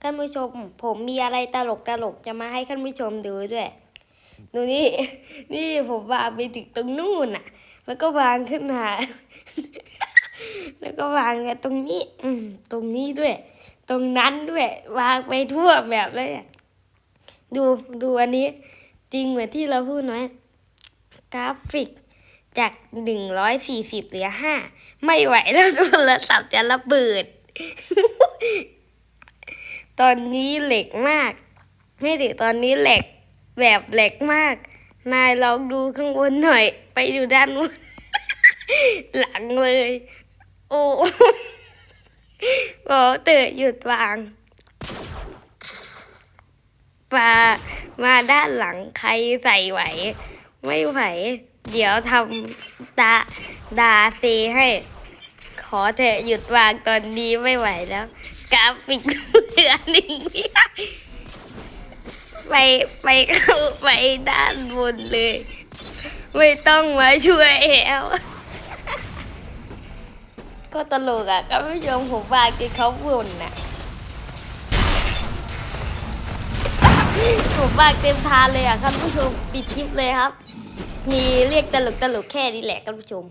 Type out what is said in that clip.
ท่านผู้ชม ผมมีอะไรตลกตลกจะมาให้ท่านผู้ชมดูด้วย ดูนี่ นี่ผมวางไปถึงตรงนู่นน่ะ แล้วก็วางขึ้นมา แล้วก็วางกันตรงนี้ อืมตรงนี้ด้วย ตรงนั้นด้วย วางไปทั่วแบบเลยอะดูดูอันนี้จริงเหมือนที่เราพูดไหมกราฟิกจากหนึ่งร้อยสี่สิบเหลือห้าไม่ไหวแล้วโทรศัพท์จะระเบิด ตอนนี้เหล็กมากไม่ดิตอนนี้เหล็กแบบเหล็กมาก นายลองดูข้างบนหน่อย ไปดูด้านบนหลังเลย โอ้บอกเตอหยุดวางมามาด้านหลังใครใส่ไหว ไม่ไหว เดี๋ยวทำดาดาเซให้ ขอเถอะหยุดวางตอนนี้ไม่ไหวแล้ว กราฟิกเหลือหนึ่งไปไปเข้าไปด้านบนเลย ไม่ต้องมาช่วยแล้วก็ตลกอะก็ไม่ยอมผมวางจนเขาบ่นน่ะผมวาเต็มทานเลยอะท่านผู้ชมปิดคลิปเลยครับ มีเรียกตลกตลกแค่นี้แหละท่านผู้ชม